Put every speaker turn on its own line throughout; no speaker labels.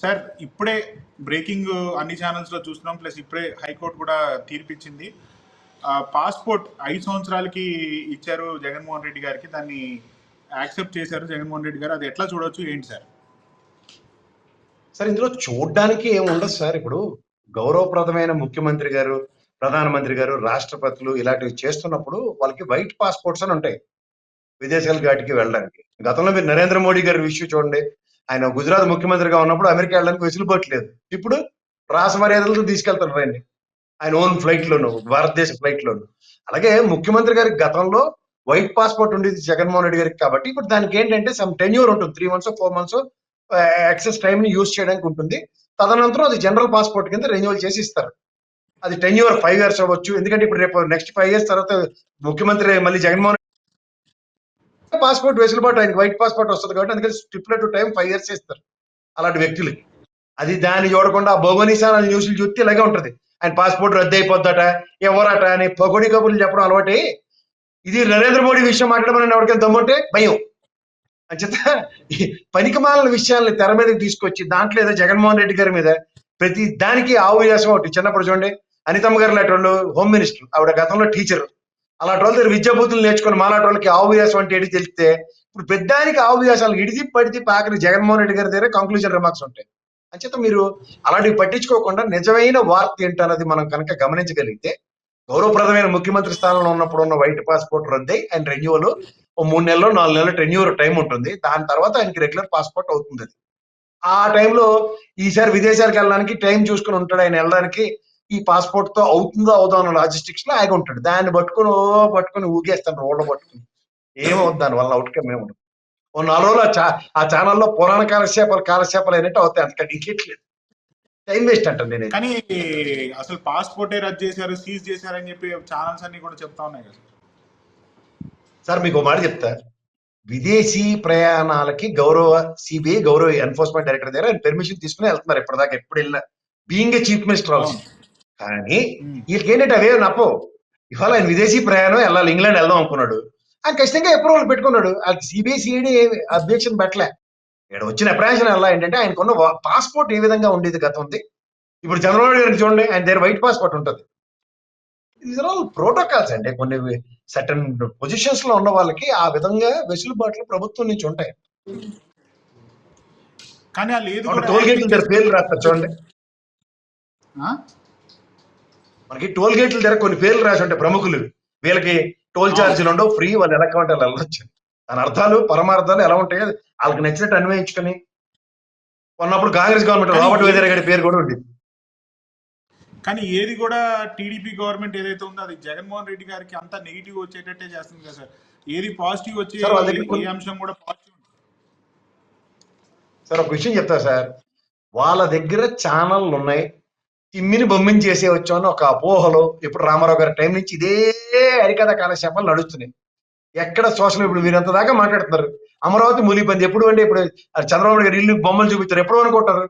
Sir ఇప్పుడే breaking అన్ని ఛానల్స్లో చూస్తున్నాం ప్లస్ ఇప్పుడే హైకోర్టు కూడా తీర్పిచ్చింది. పాస్పోర్ట్ ఐదు సంవత్సరాలకి ఇచ్చారు జగన్మోహన్ రెడ్డి గారికి దాన్ని యాక్సెప్ట్ చేశారు జగన్మోహన్ రెడ్డి గారు. అది ఎట్లా చూడొచ్చు ఏంటి సార్?
సార్ ఇందులో చూడడానికి ఏముండదు ఉండదు సార్. ఇప్పుడు గౌరవప్రదమైన ముఖ్యమంత్రి గారు ప్రధానమంత్రి గారు రాష్ట్రపతులు ఇలాంటివి చేస్తున్నప్పుడు వాళ్ళకి వైట్ పాస్పోర్ట్స్ అని ఉంటాయి విదేశాల ఘాటికి వెళ్ళడానికి. గతంలో మీరు నరేంద్ర మోడీ గారి విషయం చూడండి. ఆయన గుజరాత్ ముఖ్యమంత్రిగా ఉన్నప్పుడు అమెరికా వెళ్ళడానికి వెసులుబాట్లేదు. ఇప్పుడు రాస మర్యాదలతో తీసుకెళ్తున్నారు ఆయన్ని ఆయన ఓన్ ఫ్లైట్ లోను భారతదేశ ఫ్లైట్ లోను. అలాగే ముఖ్యమంత్రి గారికి గతంలో వైట్ పాస్పోర్ట్ ఉండేది జగన్మోహన్ రెడ్డి గారికి కాబట్టి ఇప్పుడు దానికి ఏంటంటే సమ్ టెన్యూర్ ఉంటుంది. Three months four months access టైంని యూజ్ చేయడానికి ఉంటుంది. తదనంతరం అది జనరల్ పాస్పోర్ట్ కింద రెన్యువల్ చేసి ఇస్తారు. అది టెన్ ఫైవ్ ఇయర్స్ అవ్వచ్చు. ఎందుకంటే ఇప్పుడు రేపు నెక్స్ట్ ఫైవ్ ఇయర్స్ తర్వాత ముఖ్యమంత్రి మళ్ళీ జగన్మోహన్ పాస్పోర్ట్ వెసులుబాటు ఆయనకి వైట్ పాస్పోర్ట్ వస్తుంది కాబట్టి అందుకని స్టిప్లెట్ టైం ఫైవ్ ఇయర్స్ ఇస్తారు అలాంటి వ్యక్తులకి. అది దాన్ని చూడకుండా భోగనీసాన న్యూస్లు చూస్తే ఇలాగే ఉంటది. ఆయన పాస్పోర్ట్ రద్దు అయిపోద్దట ఎవరట అని పొగడి కబుర్లు చెప్పడం అలవాటి. ఇది నరేంద్ర మోడీ విషయం మాట్లాడమని ఎవరికైనా దమ్ముంటే భయం. అంచేత పనికిమాలిన విషయాల్ని తెర మీదకి తీసుకొచ్చి దాంట్లో ఏదో జగన్మోహన్ రెడ్డి గారి మీద ప్రతి దానికి ఆవు వ్యాసం ఒకటి. చిన్నప్పుడు చూడండి అనితమ్మ గారు లాంటి వాళ్ళు హోమ్ మినిస్టర్ ఆవిడ గతంలో టీచర్. అలాంటి వాళ్ళ దగ్గర విద్యాబుద్ధులు నేర్చుకుని మాలాంటి వాళ్ళకి ఆవు వ్యాసం అంటే ఏంటి తెలిస్తే ఇప్పుడు పెద్దానికి ఆవు వ్యాసాలు ఇడిది పడితే పాకరి జగన్మోహన్ రెడ్డి గారి దగ్గర కంక్లూజన్ రిమార్క్స్ ఉంటాయి. అంచేత మీరు అలాంటివి పట్టించుకోకుండా నిజమైన వార్త ఏంటన్నది మనం కనుక గమనించగలిగితే గౌరవప్రదమైన ముఖ్యమంత్రి స్థానంలో ఉన్నప్పుడు ఉన్న వైట్ పాస్పోర్ట్ రద్దయి ఆయన రెన్యువల్ ఓ మూడు నెలలు నాలుగు నెలలు రెన్యూవల్ టైం ఉంటుంది. దాని తర్వాత ఆయనకి రెగ్యులర్ పాస్పోర్ట్ అవుతుంది అది. ఆ టైంలో ఈసారి విదేశాలకు వెళ్ళడానికి టైం చూసుకుని ఉంటాడు ఆయన వెళ్ళడానికి ఈ పాస్పోర్ట్తో అవుతుందో అవుదో అన్న లాజిస్టిక్స్లో ఆగి ఉంటాడు. దాన్ని పట్టుకుని ఓ పట్టుకుని ఊగేస్తాను రోడ్లు పట్టుకుని. ఏమవుతుంది దాని వల్ల అవుట్కమ్ ఏముండదు. ఓ నాలుగు రోజులు ఆ ఛానల్లో పురాణ కాలక్షేపాలు కాలక్షేపాలు అయినట్టు అవుతాయి. అంతకంటే ఇంకెట్లేదు టైం వేస్ట్ అంటాను నేను
కానీ అసలు పాస్పోర్టే రద్దు చేశారు సీజ్ చేశారని చెప్పి ఛానల్స్ అన్ని కూడా చెప్తా ఉన్నాయి కదా.
సార్ మీకు ఒక మాట చెప్తా. విదేశీ ప్రయాణాలకి గౌరవ సిబిఐ గౌరవ ఎన్ఫోర్స్మెంట్ డైరెక్టర్ దగ్గర పెర్మిషన్ తీసుకుని వెళ్తున్నారు. ఇప్పటిదాకా ఎప్పుడు వెళ్ళినా. Being a chief minister also కానీ. వీళ్ళకి ఏంటంటే అవే నప్పో ఇవాళ ఆయన విదేశీ ప్రయాణం వెళ్ళాలి ఇంగ్లాండ్ వెళ్దాం అనుకున్నాడు. ఆయన ఖచ్చితంగా అప్రూవల్ పెట్టుకున్నాడు. అది సిబిఐ సిఐడి అబ్జెక్షన్ పెట్టలే. ఇక్కడ వచ్చిన అప్రాషన్ ఎలా ఏంటంటే ఆయనకున్న పాస్పోర్ట్ ఏ విధంగా ఉండేది గతంది. ఇప్పుడు చంద్రబాబు నాయుడు గారికి చూడండి ఆయన దగ్గర వైట్ పాస్పోర్ట్ ఉంటుంది. ఆల్ ప్రోటోకాల్స్ అండి. కొన్ని సర్టన్ పొజిషన్స్లో ఉన్న వాళ్ళకి ఆ విధంగా వెసులుబాట్లు ప్రభుత్వం నుంచి ఉంటాయి.
కానీ
టోల్ పేర్లు రాస్తారు చూడండి? మనకి టోల్ గేట్ల దగ్గర కొన్ని పేర్లు రాసి ఉంటాయి ప్రముఖులు. వీళ్ళకి టోల్ ఛార్జీలు ఉండవు ఫ్రీ వాళ్ళు ఎలా కావాలంటే అలా వెళ్ళొచ్చు. దాని అర్థాలు పరమార్థాలు ఎలా ఉంటాయో వాళ్ళకి నచ్చినట్టు అన్వయించుకొని. ఉన్నప్పుడు కాంగ్రెస్ గవర్నమెంట్ రాబర్ట్ వేదర్ గారి పేరు కూడా ఉండేది.
కానీ ఏది కూడా టీడీపీ గవర్నమెంట్ ఏదైతే ఉందో అది జగన్మోహన్ రెడ్డి గారికి అంత నెగిటివ్ వచ్చేటట్టే చేస్తుంది కదా సార్. ఏది పాజిటివ్ వచ్చి
వాళ్ళ
అంశం కూడా పాజిటివ్
సార్ ఒక విషయం చెప్తా సార్. వాళ్ళ దగ్గర ఛానళ్ళు ఉన్నాయి. తిమ్మిని బొమ్మిని చేసే వచ్చామని ఒక అపోహలో ఇప్పుడు రామారావు గారి టైం నుంచి ఇదే హరికథ కాలక్షేపాలు నడుస్తున్నాయి. ఎక్కడ సోషల్ ఇప్పుడు వీరంత దాకా మాట్లాడుతున్నారు. అమరావతి మూలిపోయింది ఎప్పుడు అంటే ఇప్పుడు చంద్రబాబు గారు ఇల్లు బొమ్మలు చూపిస్తారు. ఎప్పుడు అనుకుంటారు?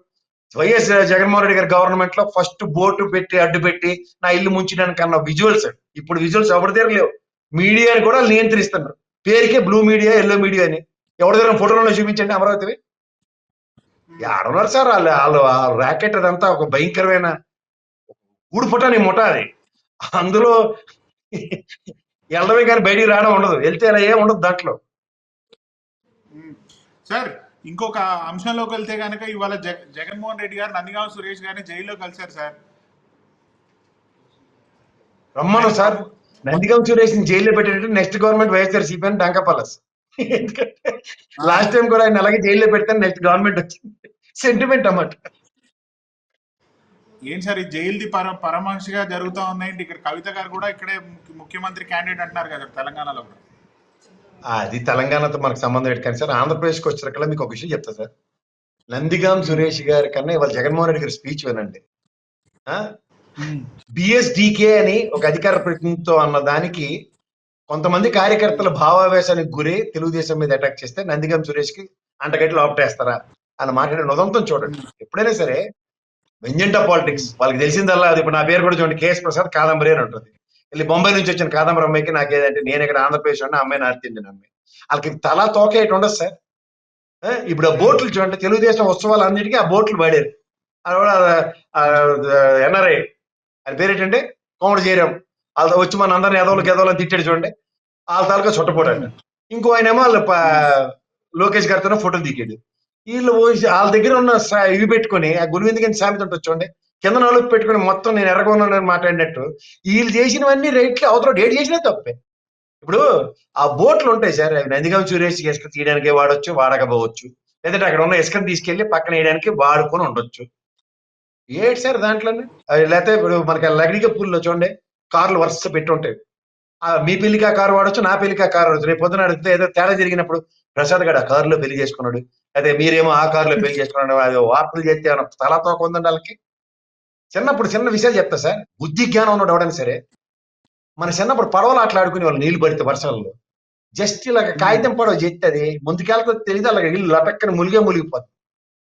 వైఎస్ జగన్మోహన్ రెడ్డి గారి గవర్నమెంట్లో ఫస్ట్ బోటు పెట్టి అడ్డు పెట్టి నా ఇల్లు ముంచడానికి అన్న విజువల్స్ ఇప్పుడు విజువల్స్ ఎవరి దగ్గర లేవు. మీడియాని కూడా నియంత్రిస్తున్నారు. పేరుకే బ్లూ మీడియా ఎల్లో మీడియా అని. ఎవరి దగ్గర ఫోటోలో చూపించండి అమరావతివి? ఆడున్నారు సార్? వాళ్ళు వాళ్ళు ఆ ర్యాకెట్ అదంతా ఒక భయంకరమైన గూడు పుట్టని ముఠ అది. అందులో వెళ్ళడమే కానీ బయటికి రావడం ఉండదు. వెళ్తే అలా ఏం ఉండదు దాంట్లో.
సార్ ఇంకొక అంశంలోకి వెళ్తే కనుక ఇవాళ జగ జగన్మోహన్ రెడ్డి గారు నందిగాం సురేష్ గారిని జైల్లో కలిశారు సార్.
రమ్మను సార్. నందిగం సురేష్ని జైల్లో పెట్టినట్టు నెక్స్ట్ గవర్నమెంట్ వైఎస్ఆర్ సిపి అని డంకా పలస్ ఎందుకంటే లాస్ట్ టైం కూడా ఆయన అలాగే జైల్లో పెడితే నెక్స్ట్ గవర్నమెంట్ వచ్చింది. సెంటిమెంట్ అన్నమాట.
ఏం సార్ ఈ జైలుది పర పరమహంసగా జరుగుతూ ఉన్నాయండి ఇక్కడ కవిత గారు కూడా ఇక్కడే ముఖ్య- ముఖ్యమంత్రి క్యాండిడేట్ అంటున్నారు కదా తెలంగాణలో కూడా.
అది తెలంగాణతో మనకు సంబంధం ఏంటి కానీ సార్ ఆంధ్రప్రదేశ్కి వచ్చాక మీకు ఒక విషయం చెప్తా సార్. నందిగాం సురేష్ గారి కన్నా ఇవాళ జగన్మోహన్ రెడ్డి గారి స్పీచ్ వినండి. బిఎస్డికే అని ఒక అధికార ప్రతినిధితో అన్న దానికి కొంతమంది కార్యకర్తల భావావేశానికి గురి తెలుగుదేశం మీద అటాక్ చేస్తే నందిగం సురేష్కి అంటగట్లు ఆపటేస్తారా అని మాట్లాడిన ఉదంతం చూడండి. ఎప్పుడైనా సరే వెంజెంటా పాలిటిక్స్. వాళ్ళకి తెలిసిందల్లా అది. ఇప్పుడు నా పేరు కూడా చూడండి కేఎస్ ప్రసాద్ కాదంబరి అని ఉంటుంది. వెళ్ళి బొంబాయి నుంచి వచ్చిన కాదంబరి అమ్మాయికి నాకేదంటే నేను ఇక్కడ ఆంధ్రప్రదేశ్ ఉన్న అమ్మాయి నార్త్ ఇండియన్ అమ్మాయి. వాళ్ళకి తల తోక ఉండదు సార్. ఇప్పుడు ఆ బోట్లు చూడండి తెలుగుదేశం ఉత్సవాలు అన్నిటికీ ఆ బోట్లు పడారు ఎన్ఆర్ఐ. అది పేరేంటంటే కోమటి జయరాం వాళ్ళ వచ్చి మన అందరిని ఎదవలకు ఎదవలని తిట్టాడు చూడండి. వాళ్ళ తాలూకా చుట్టపోటాడు. ఇంకో ఆయన ఏమో వాళ్ళ లోకేష్ గారితోనే ఫోటోలు దిగాడు. వీళ్ళు వాళ్ళ దగ్గర ఉన్న ఇవి పెట్టుకొని ఆ గురువింద కింద సామెత ఉంటుంది చూడండి. కింద నలుపు పెట్టుకొని మొత్తం నేను ఎర్రగొన్నానని మాట్లాడినట్టు వీళ్ళు చేసినవన్నీ రేట్లు అవతల డేట్ చేసినా తప్పే. ఇప్పుడు ఆ బోట్లు ఉంటాయి సార్ అవి నందిగం సురేష్ ఇసుక తీయడానికి వాడొచ్చు వాడకపోవచ్చు. లేదంటే అక్కడ ఉన్న ఇసుకను తీసుకెళ్ళి పక్కన వేయడానికి వాడుకొని ఉండొచ్చు. ఏంటి సార్ దాంట్లో లేకపోతే ఇప్పుడు మనకి లగ్నిక పూల్లో చూడండి కార్లు వరుస పెట్టి ఉంటాయి. ఆ మీ పెళ్ళికి ఆ కారు వాడొచ్చు నా పెళ్ళికి ఆ కారు వాడచ్చు? రేపు పొద్దున అడిగితే ఏదో తేడా జరిగినప్పుడు ప్రసాద్ గడ ఆ కారులో పెళ్ళి చేసుకున్నాడు. అదే మీరేమో ఆ కారులో పెళ్ళి చేసుకున్నాడు అది వార్తలు చేస్తే ఏమన్నా తోక ఉందండి వాళ్ళకి? చిన్నప్పుడు చిన్న విషయాలు చెప్తా సార్. బుద్ధి జ్ఞానం ఉన్నాడు ఎవడైనా సరే మన చిన్నప్పుడు పడవలు ఆటలాడుకుని వాళ్ళు నీళ్ళు పడితే వర్షాలలో. జస్ట్ ఇలాగ కాగితం పడవ చెత్తది ముందుకెళ్తే తెలియదు అలాగ ఇల్లు లటక్కని ములిగే ములిగిపోతుంది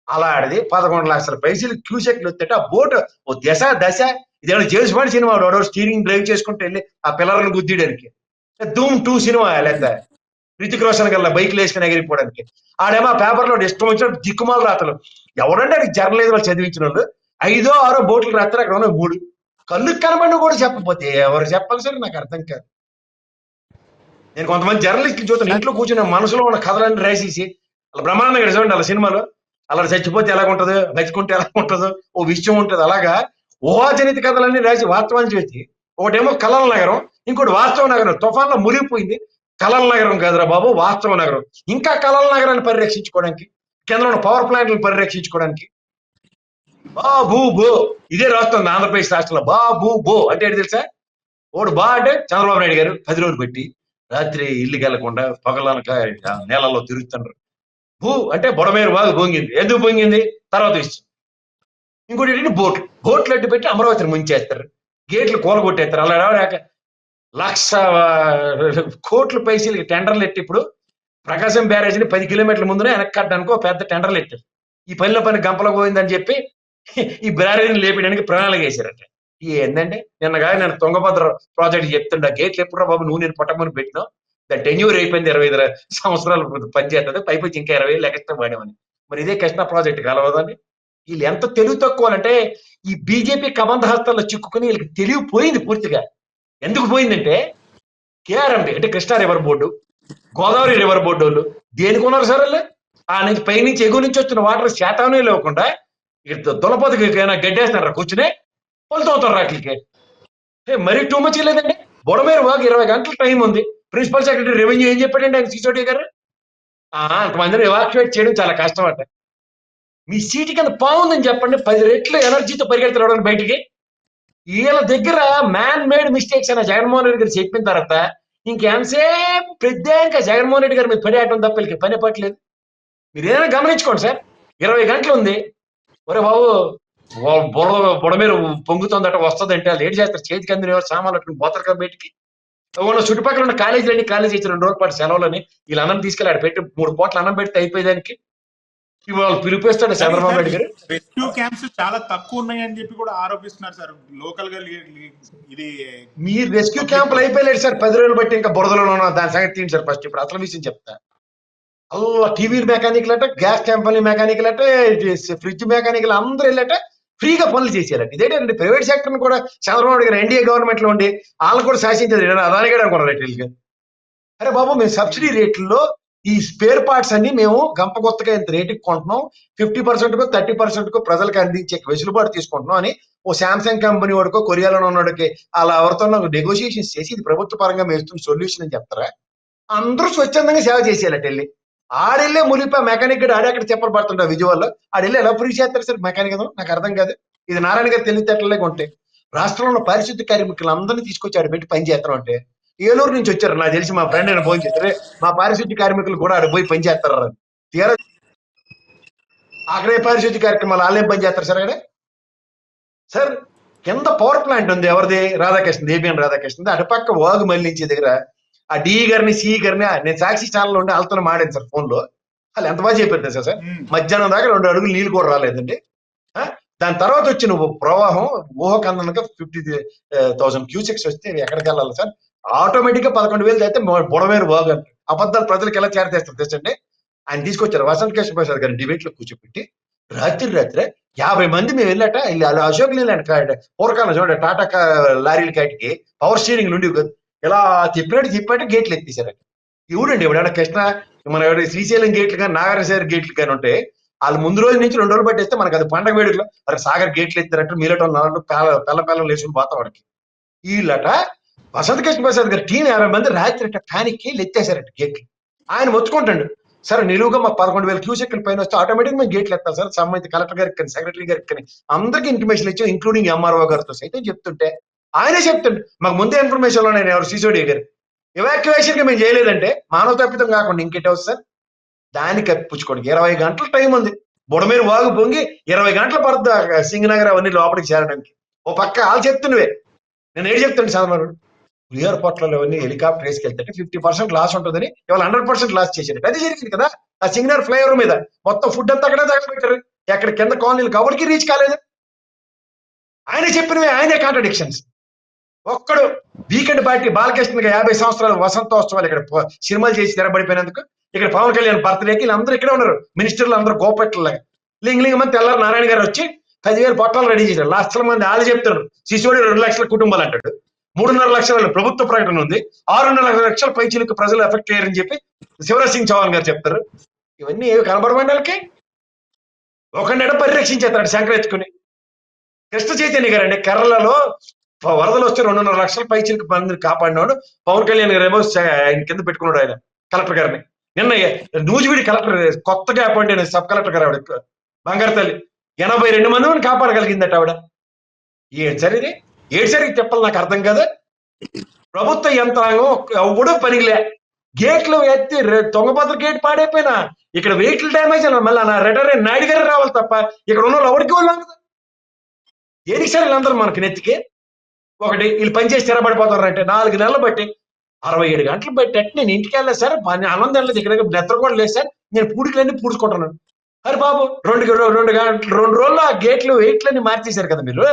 అలా ఆడిది పదకొండు లక్షల పైసలు క్యూసెక్లు వస్తే ఆ బోట్ ఓ దశ దశ. ఇదేమో జేమ్స్ బాండ్ సినిమా వాడు? స్టీరింగ్ డ్రైవ్ చేసుకుంటూ వెళ్ళి ఆ పిల్లర్లను గుద్దియడానికి. ధూమ్ టూ సినిమా లేదా రితిక్ రోషన్ గల్లా బైక్లు వేసుకుని ఎగిరిపోవడానికి. ఆడేమో ఆ పేపర్లో ఇష్టం వచ్చినట్టు దిక్కుమాల రాతలు. ఎవరంటే అది జర్నలిజం వాళ్ళు చదివించిన వాళ్ళు? ఐదో ఆరో బోట్లు రాత్రి అక్కడ ఉన్న మూడు. కళ్ళు కనబడి కూడా చెప్పపోతే ఎవరు చెప్పాలి సరే నాకు అర్థం కాదు. నేను కొంతమంది జర్నలిస్టులు చూస్తాను ఇంట్లో కూర్చున్న మనసులో ఉన్న కథలన్నీ రాసేసి అలా బ్రహ్మాండంగా చూడండి అలా సినిమాలో అలా చచ్చిపోతే ఎలా ఉంటుందో బతికుంటే ఎలా ఉంటుందో ఓ విషయం ఉంటుంది. అలాగా ఊహాజనిత కథలన్నీ రాసి వాస్తవాన్ని చేసి ఒకటేమో కలల నగరం ఇంకోటి వాస్తవ నగరం తుఫాన్లో మురిగిపోయింది. కలల నగరం కాదురా బాబు వాస్తవ నగరం. ఇంకా కలల నగరాన్ని పరిరక్షించుకోవడానికి కేంద్రంలో పవర్ ప్లాంట్లు పరిరక్షించుకోవడానికి. బాబు బో ఇదే రాస్తుంది ఆంధ్రప్రదేశ్ రాష్ట్రంలో. బాబు బో అంటే ఏంటి తెలుసా? ఓడు బా అంటే చంద్రబాబు నాయుడు గారు పది రోజులు పెట్టి రాత్రి ఇల్లు వెళ్ళకుండా పగలనక నేలలో తిరుగుతుండ్రు. భూ అంటే బొడమేరు బాగా పొంగింది ఎందుకు పొంగింది తర్వాత ఇష్టం ఇంకోటి ఏంటంటే బోట్లు. బోట్లు అడ్డు పెట్టి అమరావతిని ముంచేస్తారు. గేట్లు కూలగొట్టేస్తారు. అలా రావడాక లక్ష కోట్ల పైసలు టెండర్లు ఎట్టి ఇప్పుడు ప్రకాశం బ్యారేజ్ని పది కిలోమీటర్ల ముందునే వెనక్కి కట్టడానికి ఒక పెద్ద టెండర్లు ఎట్టారు. ఈ పనిలో పని గంపలో పోయిందని చెప్పి ఈ బ్యారేజ్ని లేపడానికి ప్రణాళిక వేశారట. ఏందండి? నిన్నగా నేను తుంగభద్ర ప్రాజెక్ట్ చెప్తుండే గేట్లు ఎప్పుడు బాబు నువ్వు నేను పట్టమని పెట్టినావు. దాని టెన్యూర్ అయిపోయింది ఇరవై ఐదు సంవత్సరాలు పనిచేస్తుంది పైపు ఇంకా ఇరవై ఏళ్ళు ఎక్స్ట్రా వాడేమని మరి ఇదే కృష్ణ ప్రాజెక్ట్ కలవదండి? వీళ్ళు ఎంత తెలివి తక్కువ అంటే ఈ బీజేపీ కబంధ హస్తాల్లో చిక్కుకుని వీళ్ళకి తెలివి పోయింది పూర్తిగా. ఎందుకు పోయిందంటే కేఆర్ఎండి అంటే Krishna river board Godavari river board వాళ్ళు దేనికి ఉన్నారు సార్ వాళ్ళు? ఆ నుంచి పై నుంచి ఎగువ నుంచి వచ్చిన వాటర్ శాతానే లేకుండా ఇక దులపతికి ఏమైనా గడ్డేస్తున్నారు కూర్చుని? పొలుతవుతారు వాటికి మరీ టూ మచ్ లేదండి. బుడమేరు వాకు ఇరవై గంటల టైం ఉంది. ప్రిన్సిపల్ సెక్రటరీ రెవెన్యూ ఏం చెప్పాడండి ఆయన సిసోటి గారు? ఆ, అంతమందిని ఎవాక్యువేట్ చేయడం చాలా కష్టం అంట. మీ సీటు కింద బాగుందని చెప్పండి. పది రెట్లు ఎనర్జీతో పరిగెడతాడు బయటికి. వీళ్ళ దగ్గర మ్యాన్ మేడ్ మిస్టేక్స్ అనే జగన్మోహన్ రెడ్డి గారు చెప్పిన తర్వాత ఇంకెంతసేపు పెద్దాక జగన్మోహన్ రెడ్డి గారు మీరు పడేయటం తప్ప వీళ్ళకి పని పట్టలేదు. మీరు ఏదైనా గమనించుకోండి సార్. ఇరవై గంటలు ఉంది. ఒరే బాబు బుడ బుడ మీద పొంగుతుందట వస్తుందంటే వాళ్ళు ఏడు చేస్తారు? చేతికి అందిన ఎవరు సామాన్లు అట్టుకుని పోతారు కదా బయటికి? ఉన్న చుట్టుపక్కల ఉన్న కాలేజీలు అన్ని కాలేజీ ఇచ్చి రెండు రోజుల పాటు సెలవులని వీళ్ళు అన్నం తీసుకెళ్ళి ఆడ పెట్టి మూడు పూట్ల అన్నం పెడితే అయిపోయేదానికి. ఇవాళ పిలిపిస్తాడు చంద్రబాబు నాయుడు గారు.
రెస్క్యూ క్యాంప్స్ చాలా తక్కువ ఉన్నాయని చెప్పి కూడా ఆరోపిస్తున్నారు సార్. లోకల్గా ఇది
మీ రెస్క్యూ క్యాంపులు అయిపోయలేదు సార్. పది రోజులు బట్టి ఇంకా బురదలో ఉన్నా దాని సంగతి తీయండి సార్ ఫస్ట్ ఇప్పుడు? అసలు విషయం చెప్తా. అల్లా టీవీ మెకానికల్ అట గ్యాస్ కంపెనీ మెకానికల్ అట ఫ్రిడ్జ్ మెకానికల్ అందరూ వెళ్ళట ఫ్రీగా పనులు చేశారట ఇదేంటంటే ప్రైవేట్ సెక్టర్ కూడా చంద్రబాబు నాయుడు గారు ఎన్డీఏ గవర్నమెంట్లో ఉండి వాళ్ళు కూడా శాసించారు అదాని అనుకున్నారు అరే బాబు మేము సబ్సిడీ రేట్లలో ఈ స్పేర్ పార్ట్స్ అన్ని మేము గంప కొత్తగా ఇంత రేటుకి కొంటున్నాం. ఫిఫ్టీ పర్సెంట్కు థర్టీ పర్సెంట్కు ప్రజలకు అందించే వెసులుబాటు తీసుకుంటున్నాం అని ఓ శాంసంగ్ కంపెనీ వాడికో కొరియాలో ఉన్నోడికి అలా ఎవరితో నెగోషియేషన్స్ చేసి ఇది ప్రభుత్వ పరంగా మేము ఇస్తున్న సొల్యూషన్ అని చెప్తారా? అందరూ స్వచ్ఛందంగా సేవ చేసేయాలట వెళ్ళి. ఆడెళ్ళే ములిపా మెకానిక్ ఆడే అక్కడ చెప్పలు పడుతుంటా విజువల్లో ఆడెళ్ళి ఎలా ఫ్రీ చేస్తారు సార్ మెకానిక్ నాకు అర్థం కాదు. ఇది నారాయణ గారు తెలివితేటలే ఉంటాయి రాష్ట్రంలో ఉన్న పారిశుద్ధ్య కార్మికులు అందరినీ తీసుకొచ్చి ఆడ పెట్టి పని చేస్తాం అంటే ఏలూరు నుంచి వచ్చారు. నాకు తెలిసి మా ఫ్రెండ్ అయిన ఫోన్ చేస్తారు మా పారిశుద్ధ్య కార్మికులు కూడా ఆడ పోయి పని చేస్తారు అని. తీరా అక్కడే పారిశుద్ధ్య కార్యక్రమాలు వాళ్ళేం పని చేస్తారు. సార్ అక్కడ? సార్ కింద పవర్ ప్లాంట్ ఉంది. ఎవరిది? రాధాకృష్ణ ఏబిఎన్ రాధాకృష్ణ అటుపక్క వాగు మళ్ళించే దగ్గర ఆ డి గారిని సి గారిని నేను సాక్షి ఛానల్ ఉండి వాళ్ళతో మాడాను సార్ ఫోన్లో. వాళ్ళు ఎంత బాగా చెప్పారు సార్?
ఉమ్,
మధ్యాహ్నం దాకా రెండు అడుగులు నీళ్ళు కూడా రాలేదండి? దాని తర్వాత వచ్చిన ప్రవాహం ఊహకందనక ఫిఫ్టీ థౌసండ్ క్యూసెక్స్ వస్తే ఎక్కడికి వెళ్ళాలి సార్? ఆటోమేటిక్గా పదకొండు వేలు అయితే బుడవేరు బాగా అబద్ధాలు ప్రజలకు ఎలా తయారు చేస్తారు తెచ్చండి ఆయన తీసుకొచ్చారు వసంత కృష్ణ ప్రసాద్ గారి డిబేట్లో కూర్చోపెట్టి రాత్రి రాత్రి యాభై మంది మేము వెళ్ళట వెళ్ళి అశోక్ లేలాంటి పూర్వకాలం చూడండి టాటా లారీల కాటికి పవర్ స్టీరింగ్ నుండి ఇలా తిప్పినట్టు తిప్పినట్టు గేట్లు ఎత్తేసారండి ఇవ్వడండి ఎవడైనా కృష్ణ మన శ్రీశైలం గేట్లు కానీ నాగరసాగర్ గేట్లు కానీ ఉంటే వాళ్ళు ముందు రోజు నుంచి రెండు రోజులు పట్టేస్తే మనకు అది పండగ వేడుకలో సాగర్ గేట్లు ఎత్తారంటే మీరటం నల్లు పెళ్ళ పెళ్ళ పెళ్ళం లేచుకుని పోతాం వాడికి. వీళ్ళట వసంత కృష్ణ ప్రసాద్ గారి టీం యాభై మంది రాత్రి ప్యానిక్కి ఎత్తేసారట గేట్లు ఆయన ఒత్తుకుంటాడు. సరే నిలువుగా మా పదకొండు వేల క్యూసెక్ల పైన వస్తే ఆటోమేటిక్ మేము గేట్లు ఎత్తాం సార్. సంబంధిత కలెక్టర్ గారికి కానీ సెక్రటరీ గారికి కానీ అందరికీ ఇన్ఫర్మేషన్ ఇచ్చాం ఇంక్లూడింగ్ ఎంఆర్ఓ గారితో సైతం చెప్తుంటే ఆయనే చెప్తుండే. మాకు ముందే ఇన్ఫర్మేషన్లో నేను ఎవరు? సిసోడి గారు. ఎవాక్యువేషన్ మేము చేయలేదంటే మానవ తప్పితం కాకుండా ఇంకేట సార్? దానికి అప్పించుకోండి ఇరవై గంటల టైం ఉంది. బుడమేరు వాగు పొంగి ఇరవై గంటల పడుతుంది సింగనగర్ అవన్నీ లోపలికి చేరడానికి. ఓ పక్క వాళ్ళు చెప్తున్నవే నేను ఏడు చెప్తాను సార్ ఎయిర్పోర్ట్లలో హెలికాప్టర్ వేసుకెళ్తే ఫిఫ్టీ పర్సెంట్ లాస్ ఉంటుందని ఇవాళ హండ్రెడ్ పర్సెంట్ లాస్ చేశారు అది జరిగింది కదా. ఆ సింగనర్ ఫ్లైఓవర్ మీద మొత్తం ఫుడ్ అంతా అక్కడే తగలబెట్టారు ఎక్కడ కింద కాలనీలకు ఎవరికి రీచ్ కాలేదు. ఆయన చెప్పినవి ఆయనే కాంట్రడిక్షన్స్ ఒక్కడు వీకెండ్ పార్టీ బాలకృష్ణ యాభై సంవత్సరాలు వసంతోత్సవాలు ఇక్కడ సినిమాలు చేసి తెరబడిపోయినందుకు ఇక్కడ పవన్ కళ్యాణ్ బర్త్డేకి వీళ్ళందరూ ఇక్కడే ఉన్నారు. మినిస్టర్లు అందరూ గోపెట్లలాగా. లింగ్ లింగ్ మంది తెల్లారు నారాయణ గారు వచ్చి పదివేలు పొట్టాలు రెడీ చేశారు. లక్షల మంది వాళ్ళు చెప్తున్నారు. శిశువుడు రెండు లక్షల కుటుంబాలు అంటాడు. మూడున్నర లక్షల ప్రభుత్వ ప్రకటన ఉంది. ఆరున్నర లక్షల పైచీలకు ప్రజలు ఎఫెక్ట్ అయ్యారని చెప్పి శివరాజ్ సింగ్ చౌహాన్ గారు చెప్తారు. ఇవన్నీ ఏవి కనబడమైన వాళ్ళకి? ఒకరినెడ పరిరక్షించేస్తాడు శంకర్ ఎత్తుకుని కృష్ణ చైతన్య గారు అండి కేరళలో వరదలు వస్తే రెండున్నర లక్షల పైచీలకు మందిని కాపాడినాడు పవన్ కళ్యాణ్ గారు ఏమో ఆయన కింద పెట్టుకున్నాడు ఆయన కలెక్టర్ గారిని. నిన్న నూజివీడి కలెక్టర్ కొత్తగా అపాయింట్ అయిన సబ్ కలెక్టర్ గారు ఆవిడ బంగారు తల్లి. ఎనభై రెండు మంది కాపాడగలిగిందట ఆవిడ. ఏం సరే ఏడు సరే చెప్పాలి నాకు అర్థం కదా. ప్రభుత్వ యంత్రాంగం ఎవడో పనిలే గేట్లు ఎత్తి తొంగభద్ర గేట్ పాడైపోయినా ఇక్కడ వెహికల్ డ్యామేజ్ అయినా మళ్ళీ నా రిటర్న్ నాయుడు గారు రావాలి తప్ప ఇక్కడ ఉన్న వాళ్ళు ఎవరికి వాళ్ళు కదా ఏడికి సరే వీళ్ళందరూ మనకి నెత్తికి? ఒకటి వీళ్ళు పనిచేసి స్థిరపడిపోతారు అంటే నాలుగు నెలలు బట్టి అరవై ఏడు గంటలు బట్టి అట్టి నేను ఇంటికి వెళ్ళలేదు సార్. ఆనందం లేదు ఇక్కడ నిద్ర కూడా లేదు సార్. నేను పూడికలన్నీ పూడ్చుకుంటున్నాను. అరే బాబు రెండు రెండు గంటలు రెండు రోజులు ఆ గేట్లు వెయిట్లన్నీ మార్చేశారు కదా మీరు?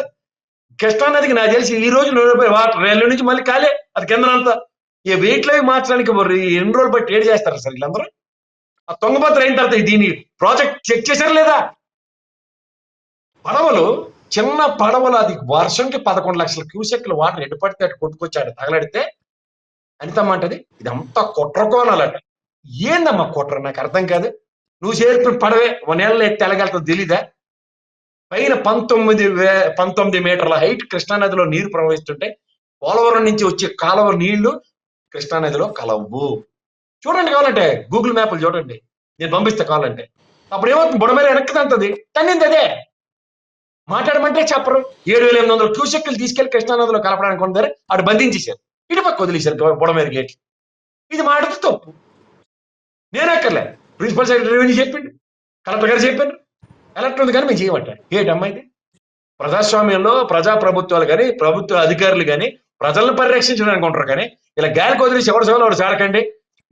కృష్ణా నదికి నాకు తెలిసి ఈ రోజు నూనె రూపాయలు వాటర్ రైల్వే నుంచి మళ్ళీ కాలే. అది కిందనంతా ఈ వెయిట్లు అవి మార్చడానికి మరి ఎన్ని రోజులు బట్టి ఏడు చేస్తారు సార్ వీళ్ళందరూ? ఆ తొంగపత్ర అయిన తర్వాత దీని ప్రాజెక్ట్ చెక్ చేశారు లేదా? పడవలు చిన్న పడవలు అది వర్షంకి పదకొండు లక్షల క్యూసెక్లు వాటర్ ఎటు పడితే అటు కొట్టుకొచ్చాడు తగలడితే అనితమ్మంటది ఇదంతా కుట్రకోనాలట ఏందమ్మా కుట్ర? నాకు అర్థం కాదు. నువ్వు చేరిపిన పడవే ఒక నెలలో ఎత్తి తెలీదా? పైన పంతొమ్మిది వే పంతొమ్మిది మీటర్ల హైట్ కృష్ణానదిలో నీరు ప్రవహిస్తుంటే పోలవరం నుంచి వచ్చే కాలువ నీళ్ళు కృష్ణానదిలో కలవు. చూడండి కావాలంటే గూగుల్ మ్యాప్లు చూడండి. నేను పంపిస్తా కావాలంటే. అప్పుడు ఏమవుతుంది? బుడమేర వెనక్కి తంతది. తన్నింది అదే. మాట్లాడమంటే చెప్పరు. ఏడు వేల ఎనిమిది వందల క్యూసెక్లు తీసుకెళ్ళి కృష్ణానదిలో కలపడానికి ఉందారు అటు బంధించేశారు. ఇటు పక్క వదిలేశారు బుడమేర గేట్ ఇది మాటది తప్పు. నేనక్కర్లే. ప్రిన్సిపల్ సెక్రటరీ చెప్పిండు. కలెక్టర్ గారు చెప్పారు కలెక్టర్ ఉంది కానీ మేము చేయమంట ఏంటమ్మా ఇది ప్రజాస్వామ్యంలో ప్రజా ప్రభుత్వాలు కానీ ప్రభుత్వ అధికారులు కానీ ప్రజలను పరిరక్షించడానికి ఉంటారు కానీ ఇలా గాలి వదిలేసి ఎవరి సేవలు ఎవరు చేరకండి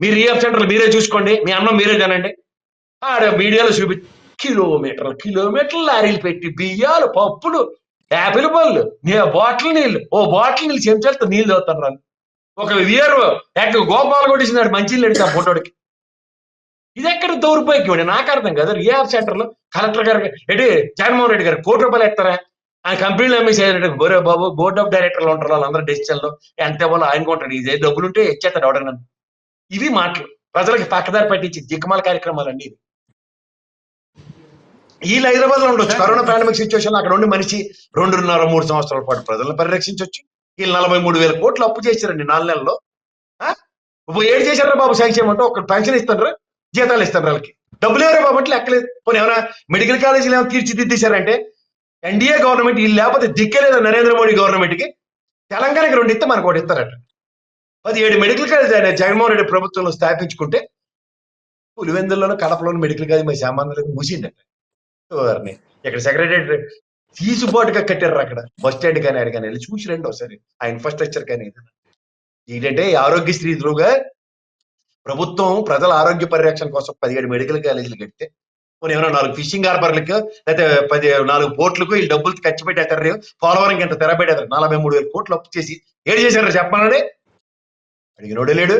మీరు రీఎఫ్ సెంటర్లు మీరే చూసుకోండి. మీ అన్నం మీరే తినండి. ఆడ మీడియాలో చూపి కిలోమీటర్లు కిలోమీటర్లు లారీలు పెట్టి బియ్యాలు పప్పులు యాపిల్ పళ్ళు నీ బాటిల్ నీళ్ళు ఓ బాటిల్ నీళ్ళు చెంచాలతో నీళ్ళు చదువుతాను ఒక వియర్ ఎక్కడ గోపాలు కొట్టేసినాడు మంచి నీళ్ళు అడిగితే ఆ ఫోటోడికి ఇది ఎక్కడ దౌర్భాగ్యం అండి? నాకు అర్థం కదా. రియాబ్ సెంటర్లో కలెక్టర్ గారు ఎటు జగన్మోహన్ రెడ్డి గారు కోటి రూపాయలు ఎత్తారా? ఆయన కంపెనీలు అమ్మేసేయాలంటే బోరే బాబు బోర్డ్ ఆఫ్ డైరెక్టర్లు ఉంటారు వాళ్ళందరూ డెసిషన్లో. ఎంత ఇవ్వాలో ఆయన కొంటాడు. ఇదే డబ్బులు ఉంటే ఇచ్చేస్తాడు ఎవడన్నా. ఇవి మాటలు. ప్రజలకి పక్కదారి పట్టించి దిక్కుమాల కార్యక్రమాలు అండి ఇది వీళ్ళు హైదరాబాద్లో ఉండొచ్చు. కరోనా పాండమిక్ సిచ్యువేషన్ అక్కడ ఉండి మనిషి రెండున్నర మూడు సంవత్సరాల పాటు ప్రజలను పరిరక్షించవచ్చు వీళ్ళు నలభై మూడు వేల కోట్లు అప్పు చేశారండి నాలుగు నెలల్లో. ఆ? ఏడు చేశారా బాబు శాంక్షన్ అంటే ఒక పెన్షన్ ఇస్తారా జీతాలు ఇస్తారు వాళ్ళకి. డబ్బులు ఎవరు బాబట్టి లెక్కలేదు. పోనీ ఏమైనా మెడికల్ కాలేజీలు ఏమైనా తీర్చిదిద్దేశారంటే ఎన్డీఏ గవర్నమెంట్ ఇల్లు లేకపోతే దిక్కలేదు నరేంద్ర మోడీ గవర్నమెంట్కి తెలంగాణకి రెండు ఇస్తే మనకు ఒకటి ఇస్తారట. పదిహేడు మెడికల్ కాలేజ్ ఆయన జగన్మోహన్ రెడ్డి ప్రభుత్వంలో స్థాపించుకుంటే పులివెందుల్లోనూ కడపలోని మెడికల్ కాలేజ్ మా సామాన్యులకు మూసిందట. ఎవరిని ఇక్కడ సెక్రటరీ తీసుబాటుగా కట్టారు అక్కడ. బస్ స్టాండ్ కానీ ఆడ వెళ్ళి చూసి రండి ఒకసారి. ఆ ఇన్ఫ్రాస్ట్రక్చర్ కానీ ఏదైనా. ఏంటంటే ఆరోగ్యశ్రీ ధ్రువుగా ప్రభుత్వం ప్రజల ఆరోగ్య పరిరక్షణ కోసం పదిహేడు మెడికల్ కాలేజీలు కడితే పోనీ ఏమైనా నాలుగు ఫిషింగ్ హార్బర్లకు లేకపోతే పది నాలుగు బోట్లకు వీళ్ళు డబ్బులు ఖర్చు పెట్టేస్తారు పోలవరం ఇంత తెర పెట్టేస్తారు. నలభై మూడు వేల కోట్లు అప్పు చేసి ఏడు చేశారు చెప్పాలండి అడిగినోడే లేడు.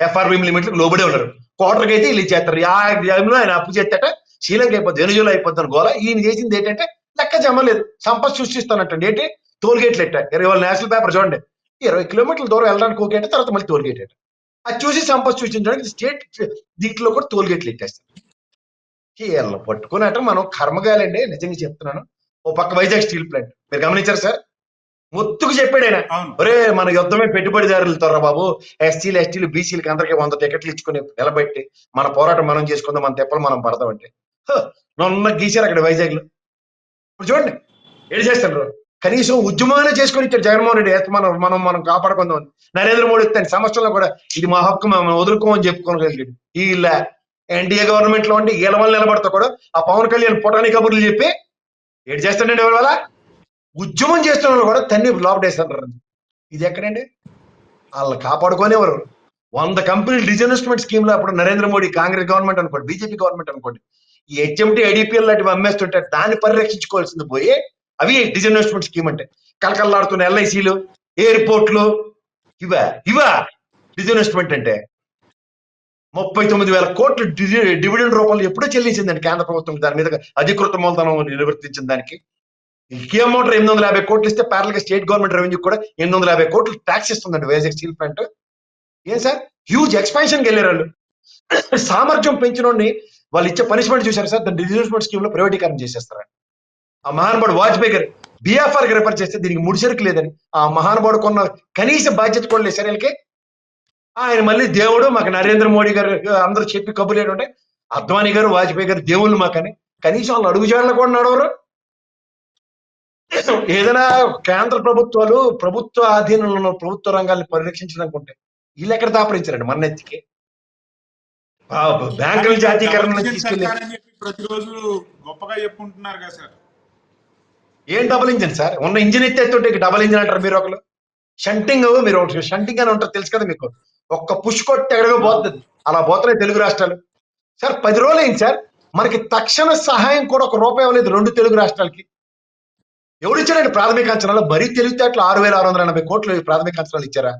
ఎఫ్ఆర్బిఎం లిమిట్లకు లోబడే ఉన్నారు. క్వార్టర్కి అయితే వీళ్ళు ఇచ్చేస్తారు ఆ టైంలో ఆయన అప్పు చేస్తేట శ్రీలంక అయిపోద్ది వెనుజులా అయిపోద్ది గోల ఈయన చేసింది ఏంటంటే లెక్క జమ్మలేదు సంపద సృష్టిస్తానంటండి ఏంటి టోల్గేట్లు ఎట్ట? ఇరవై నేషనల్ పేపర్ చూడండి. ఇరవై కిలోమీటర్ల దూరం వెళ్ళడానికి ఓకే అంటే తర్వాత మళ్ళీ టోల్గేట్ ఎట్ట? అది చూసి సంపద సృష్టించడానికి స్టేట్ దీంట్లో కూడా టోల్గేట్లు ఎట్టేస్తారు వీళ్ళ పట్టుకున్నట్టు మనం కర్మగాలండి నిజంగా చెప్తున్నాను. ఓ పక్క వైజాగ్ స్టీల్ ప్లాంట్. మీరు గమనించారు సార్? మొత్తుకు చెప్పాడు ఆయన. ఒరే మన యుద్ధమే పెట్టుబడిదారులతో బాబు. ఎస్టీలు ఎస్టీలు బీసీలకి అందరికీ వంద టికెట్లు ఇచ్చుకుని నిలబెట్టి మన పోరాటం మనం చేసుకుందాం మన తెప్పలు మనం పడదామంటే హ, నన్న గీశారు అక్కడ వైజాగ్లో ఇప్పుడు చూడండి ఏడు చేస్తారు కనీసం ఉద్యమాన్ని చేసుకొని ఇచ్చాడు జగన్మోహన్ రెడ్డి. ఎత్తు మనం మనం మనం కాపాడుకుందాం నరేంద్ర మోడీ ఇస్తాను సంవత్సరంలో కూడా ఇది మా హక్కు మనం వదులుకోమని చెప్పుకోగలిగాడు వీళ్ళ ఎన్డీఏ గవర్నమెంట్లో ఉండి వీళ్ళ వల్ల నిలబడతా కూడా ఆ పవన్ కళ్యాణ్ పొటాని కబుర్లు చెప్పి ఏడు చేస్తాడండి వాళ్ళ ఉద్యమం చేస్తున్న వాళ్ళు కూడా తన్ని లోపడేస్తారు ఇది ఎక్కడండి? వాళ్ళు కాపాడుకోనేవారు. వంద కంపెనీలు డిజిన్వెస్ట్మెంట్ స్కీమ్లో అప్పుడు నరేంద్ర మోడీ కాంగ్రెస్ గవర్నమెంట్ అనుకోండి బీజేపీ గవర్నమెంట్ అనుకోండి ఈ హెచ్ఎంటీ ఐడిపిఎల్ లాంటివి అమ్మేస్తుంటే దాన్ని పరిరక్షించుకోవాల్సింది పోయి అవి డిజిన్వెస్ట్మెంట్ స్కీమ్ అంటే. కలకల్లాడుతున్న ఎల్ఐసీలు ఎయిర్పోర్ట్లు ఇవా ఇవా డిజిన్వెస్ట్మెంట్ అంటే. ముప్పై తొమ్మిది వేల కోట్లు డివిడెండ్ రూపంలో ఎప్పుడో చెల్లించిందండి కేంద్ర ప్రభుత్వం దాని మీద అధికృత మూలధనం నిర్వర్తించిన దానికి. ఈ మోటార్ ఎనిమిది వందల యాభై కోట్లు ఇస్తే ప్యారల్ స్టేట్ గవర్నమెంట్ రెవెన్యూ కూడా ఎనిమిది వందల యాభై కోట్లు ట్యాక్స్ ఇస్తుందండి వైజాగ్ స్టీల్ ప్లాంట్. ఏం సార్? హ్యూజ్ ఎక్స్పాన్షన్ వెళ్ళారు వాళ్ళు. సామర్థ్యం పెంచినోడిని వాళ్ళు ఇచ్చే పనిష్మెంట్ చూశారు సార్? దాని డిజిన్వెస్ట్మెంట్ స్కీమ్లో ప్రైవేటీకరణ చేసేస్తారు? ఆ మహానుభావుడు వాజ్పేయి గారు బిఎఫ్ఆర్కి రిఫర్ చేస్తే దీనికి ముడిసరికి లేదని. ఆ మహానుభావుడు కొన్న కనీస బాధ్యత కూడా లేదు సార్ ఆయన మళ్ళీ దేవుడు మాకు నరేంద్ర మోడీ గారు అందరూ చెప్పి కబుర్లు ఏంటంటే అద్వానీ గారు వాజ్పేయి గారు దేవుళ్ళు మాకని కనీసం వాళ్ళు అడుగు జాడలు కూడా నడవరు. ఏదైనా కేంద్ర ప్రభుత్వాలు ప్రభుత్వ ఆధీనంలో ఉన్న ప్రభుత్వ రంగాల్ని పరిరక్షించడానికి ఉంటే వీళ్ళు ఎక్కడ దాపరించారండి మన నెత్తికి? ఆ బ్యాంకుల జాతీకరణ
ప్రతిరోజు గొప్పగా చెప్పుకుంటున్నారు కదా సార్.
ఏం డబుల్ ఇంజిన్ సార్ ఉన్న ఇంజిన్ ఎత్తేస్తుంటే డబుల్ ఇంజిన్ అంటారు మీరు ఒకరు షంటింగ్ మీరు ఒకటి షంటింగ్ అని ఉంటారు తెలుసు కదా మీకు. ఒక్క పుష్ కొట్టి ఎక్కడికో పోతుంది. అలా పోతున్నాయి తెలుగు రాష్ట్రాలు. సార్ పది రోజులు అయింది సార్ మనకి తక్షణ సహాయం కూడా ఒక రూపాయి ఇవ్వలేదు రెండు తెలుగు రాష్ట్రాలకి. ఎవరు ఇచ్చారండి ప్రాథమిక అంచనాలు? మరీ తెలివితేటలు ఆరు వేల ఆరు వందల ఎనభై కోట్లు ప్రాథమిక అంచనాలు ఇచ్చారా?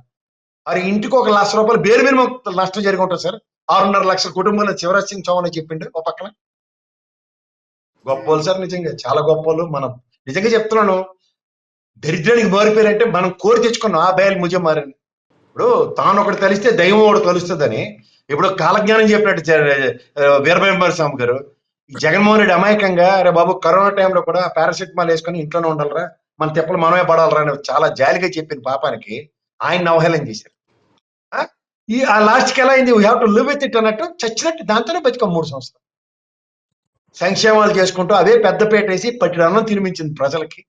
మరి ఇంటికి ఒక లక్ష రూపాయలు బేరు మినిమం నష్టం జరిగి ఉంటుంది సార్ ఆరున్నర లక్షల కుటుంబంలో శివరాజ్ సింగ్ చౌహాన్ అని చెప్పిండు ఒక పక్కన. గొప్పలు సార్ నిజంగా. చాలా గొప్పలు. మనం నిజంగా చెప్తున్నాను. దరిద్రానికి మారిపోయారంటే మనం కోరి తెచ్చుకున్నాం ఆ బయలు ముజం మారని ఇప్పుడు తాను ఒకటి కలిస్తే దైవం ఒకటి కలుస్తుందని ఇప్పుడు కాలజ్ఞానం చెప్పినట్టు వీరభైంబర స్వామి గారు జగన్మోహన్ రెడ్డి అమాయకంగా అరే బాబు కరోనా టైంలో కూడా పారాసిటమాల్ వేసుకొని ఇంట్లోనే ఉండాలరా మన తెప్పలు మనమే పడాలరా అని చాలా జాలిగా చెప్పిన పాపానికి ఆయన అవహేళన చేశారు. ఈ ఆ లాస్ట్కి ఎలా అయింది? We have to live with it అన్నట్టు చచ్చినట్టు దాంతోనే బతికం మూడు సంవత్సరాలు. సంక్షేమాలు చేసుకుంటూ అవే పెద్దపేట వేసి పట్టిన అన్నం తినిపించింది ప్రజలకి.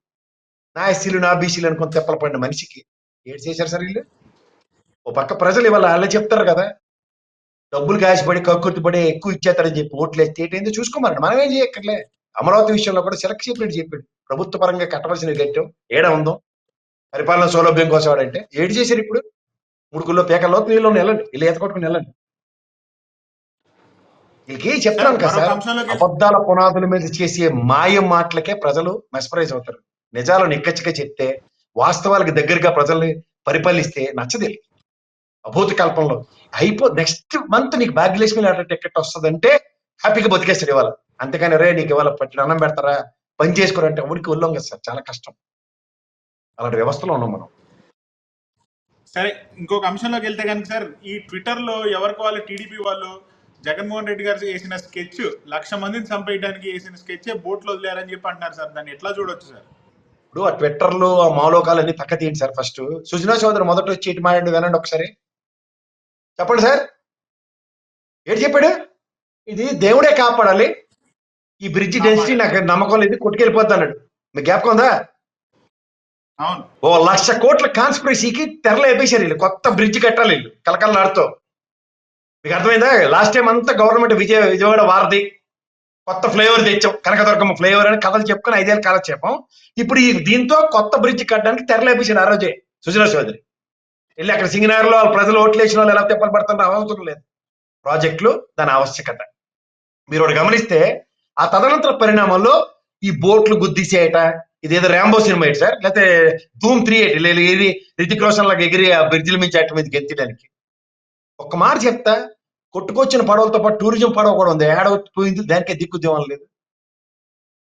నా ఎస్సీలు నా బీసీలు అనుకుని తెప్పలపడిన మనిషికి. ఏడు చేశారు సార్ వీళ్ళు? ఓ పక్క ప్రజలు ఇవాళ వాళ్ళే చెప్తారు కదా. డబ్బులు కాసిపడి కక్కుర్తిపడి ఎక్కువ ఇచ్చేస్తారని చెప్పి ఓట్లు వేస్తే ఏంటో చూసుకోమన్నాడు. మనం ఏం చేయక్కర్లే. అమరావతి విషయంలో కూడా సెలెక్ట్ చెప్పినట్టు చెప్పాడు. ప్రభుత్వ పరంగా కట్టవలసిన గట్టం ఏడ ఉందో? పరిపాలన సౌలభ్యం కోసం వాడంటే ఏడు చేశారు ఇప్పుడు. ముడుకుల్లో పేకల్లో నీళ్ళు వెళ్ళండి. వీళ్ళు ఈత కొట్టుకుని వెళ్ళండి. వీళ్ళకి చెప్తాను కదా సార్ అబద్ధాల పునాదుల మీద చేసే మాయం మాటలకే ప్రజలు మెస్పరైజ్ అవుతారు. నిజాలు నిక్కచ్చిగా చెప్తే వాస్తవాలకు దగ్గరగా ప్రజల్ని పరిపాలిస్తే నచ్చది. అభూత కల్పనలో అయిపో నెక్స్ట్ మంత్ నీకు భాగ్యలక్ష్మి లాటరీ టికెట్ వస్తుందంటే హ్యాపీగా బతికేస్తాడు ఇవాళ. అంతేకాని రే నీకు ఇవాళ పట్టిన అన్నం పెడతారా? పని చేసుకోరంటే ఊరికి వెళ్ళాం కదా సార్ చాలా కష్టం. అలాంటి వ్యవస్థలో ఉన్నాం మనం.
సరే ఇంకొక అంశంలోకి వెళ్తే కనుక సార్ ఈ ట్విట్టర్లో ఎవరికి వాళ్ళు టీడీపీ వాళ్ళు జగన్మోహన్ రెడ్డి గారు వేసిన స్కెచ్ లక్ష మందిని చంపేయడానికి వేసిన స్కెచ్ బోట్లో వదిలేరని చెప్పి అంటున్నారు సార్. దాన్ని ఎట్లా చూడొచ్చు సార్?
ఇప్పుడు ఆ ట్విట్టర్లు ఆ మాలోకాలన్నీ పక్క తీయండి సార్ ఫస్ట్. సుజనా చౌదరి మొదట వచ్చి ఇటు మాడండి వినండి ఒకసారి. చెప్పండి సార్. ఏంటి చెప్పాడు? ఇది దేవుడే కాపాడాలి. ఈ బ్రిడ్జి డెన్సిటీ నాకు నమ్మకం లేదు కొట్టుకెళ్ళిపోద్ది అన్నాడు. మీకు జ్ఞాపకం ఉందా?
అవును.
ఓ లక్ష కోట్ల కాన్స్పిరసీకి తెరలు వేపేశారు వీళ్ళు. కొత్త బ్రిడ్జ్ కట్టాలి వీళ్ళు కలకలలాడుతూ మీకు అర్థమైందా? లాస్ట్ టైం అంతా గవర్నమెంట్ విజయ విజయవాడ వారధి కొత్త ఫ్లేవర్ తెచ్చాం. కనకదుర్గమ్మ ఫ్లేవర్ అని కథలు చెప్పుకొని ఐదేళ్ళు కాలం చెప్పాం. ఇప్పుడు ఈ దీంతో కొత్త బ్రిడ్జ్ కట్టడానికి తెరలేపించిన ఆ రోజే సుజనా చౌదరి. వెళ్ళి అక్కడ సింగనగర్లో వాళ్ళ ప్రజలు ఓట్లు వేసిన వాళ్ళు ఎలా తెప్పలు పడుతున్నారు అవసరం లేదు. ప్రాజెక్టులు దాని ఆవశ్యకత. మీరు ఒకటి గమనిస్తే ఆ తదనంతర పరిణామాల్లో ఈ బోట్లు గుద్దిసేయట ఇదేదో ర్యాంబో సినిమా ఏంటి సార్? లేకపోతే ధూమ్ త్రీ ఎయిట్ లేదు ఇది రితిక్ రోషన్ లాగా ఎగిరి ఆ బ్రిడ్జిల మించి అటు మీద ఎత్తడానికి ఒక్క మాట చెప్తా కొట్టుకొచ్చిన పడవలతో పాటు టూరిజం పడవ కూడా ఉంది. ఏడ పోయింది? దానికే దిక్కు దివం లేదు.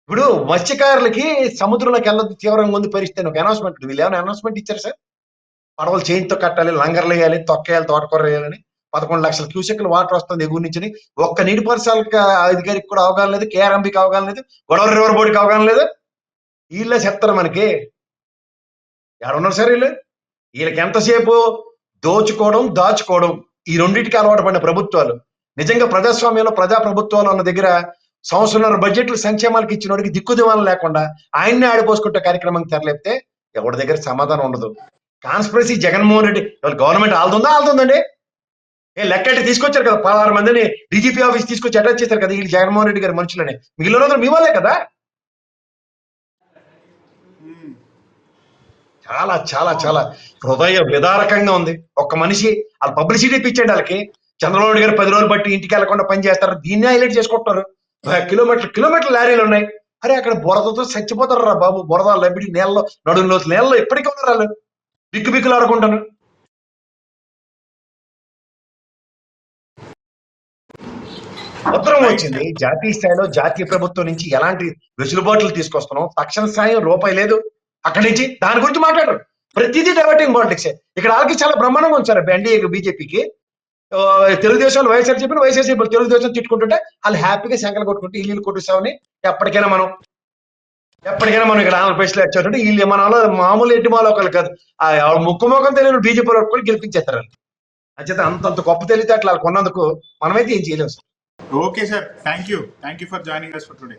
ఇప్పుడు మత్స్యకారులకి సముద్రంలోకి వెళ్ళదు తీవ్రంగా ఉంది పరిస్థితి ఒక అనౌన్స్మెంట్ వీళ్ళు ఏమైనా అనౌన్స్మెంట్ ఇచ్చారు సార్? పడవలు చేయింతో కట్టాలి లంగర్లు వేయాలి తొక్కేయాలి తోటకూర వేయాలని. పదకొండు లక్షల క్యూసెక్లు వాటర్ వస్తుంది ఎగురు నుంచి. ఒక్క నీటి పరిసరాల అధికారికి కూడా అవగాహన లేదు కేఆర్ఎంబికి అవగాహన లేదు గొడవల రివర్ బోర్డుకి అవగాహన లేదు. వీళ్ళే చెప్తారు మనకి. ఎవరున్నారు సార్ వీళ్ళు? వీళ్ళకి ఎంతసేపు దోచుకోవడం దాచుకోవడం? ఈ రెండింటికి అలవాటు పడిన ప్రభుత్వాలు. నిజంగా ప్రజాస్వామ్యంలో ప్రజా ప్రభుత్వాలు అన్న దగ్గర సంవత్సరంన్నర బడ్జెట్లు సంక్షేమాలకు ఇచ్చిన వాడికి దిక్కు లేకుండా ఆయన్నే ఆడిపోసుకుంటే కార్యక్రమం తెరలేపితే ఎవరి దగ్గర సమాధానం ఉండదు. కాన్స్పిరసీ జగన్మోహన్ రెడ్డి గవర్నమెంట్ ఆల్దుందా ఆల్దుందండి? ఏ లెక్కటి తీసుకొచ్చారు కదా పదహారు మందిని డీజీపీ ఆఫీస్ తీసుకొచ్చి అటాచ్ చేశారు కదా వీళ్ళు జగన్మోహన్ రెడ్డి గారి మనుషులని. మిగిలిన రోజులు మీ వాళ్ళే కదా? చాలా చాలా చాలా హృదయ విదారకంగా ఉంది. ఒక మనిషి వాళ్ళు పబ్లిసిటీ ఇప్పించండి వాళ్ళకి. చంద్రబాబు గారు పది రోజులు బట్టి ఇంటికి వెళ్ళకుండా పని చేస్తారు. దీన్ని హైలైట్ చేసుకుంటున్నారు. కిలోమీటర్ కిలోమీటర్ లారీలు ఉన్నాయి. అరే అక్కడ బురదతో చచ్చిపోతారు రా బాబు. బురద లబ్బిడి నీళ్ళలో నడుములో నీళ్ళలో ఎప్పటికీ ఉన్నారు వాళ్ళు. బిక్కు బిక్కులు ఆడుకుంటాను ఉత్తరం వచ్చింది జాతీయ స్థాయిలో జాతీయ ప్రభుత్వం నుంచి ఎలాంటి వెసులుబాట్లు తీసుకొస్తున్నాం? తక్షణ స్థాయి రూపాయి లేదు. అక్కడి నుంచి దాని గురించి మాట్లాడరు. ప్రతిదీ డైవర్టింగ్ పాలిటిక్స్ ఇక్కడ వాళ్ళకి చాలా బ్రహ్మాండంగా ఉంచారు ఎన్డీఏకి బీజేపీకి. తెలుగుదేశం వైఎస్ఆర్ చెప్పిన వైఎస్ఆర్ తెలుగుదేశం తిట్టుకుంటుంటే వాళ్ళు హ్యాపీగా శంకలు కొట్టుకుంటే ఇల్లు కొట్టుసామని ఎప్పటికైనా మనం ఎప్పటికైనా మనం ఇక్కడ ఆంధ్రప్రదేశ్లో వచ్చారంటే వీళ్ళు మన మామూలు ఎట్టి మాలో ఒకళ్ళు కాదు. ఆ ముక్కు ముఖం తెలియని బీజేపీ కూడా గెలిపించేస్తారు వాళ్ళు. అంచేత అంతంత గొప్ప తెలివితే అట్లా కొన్నందుకు మనమైతే ఏం చేయలేము sir.
Okay sir. Thank you thank you for joining us for today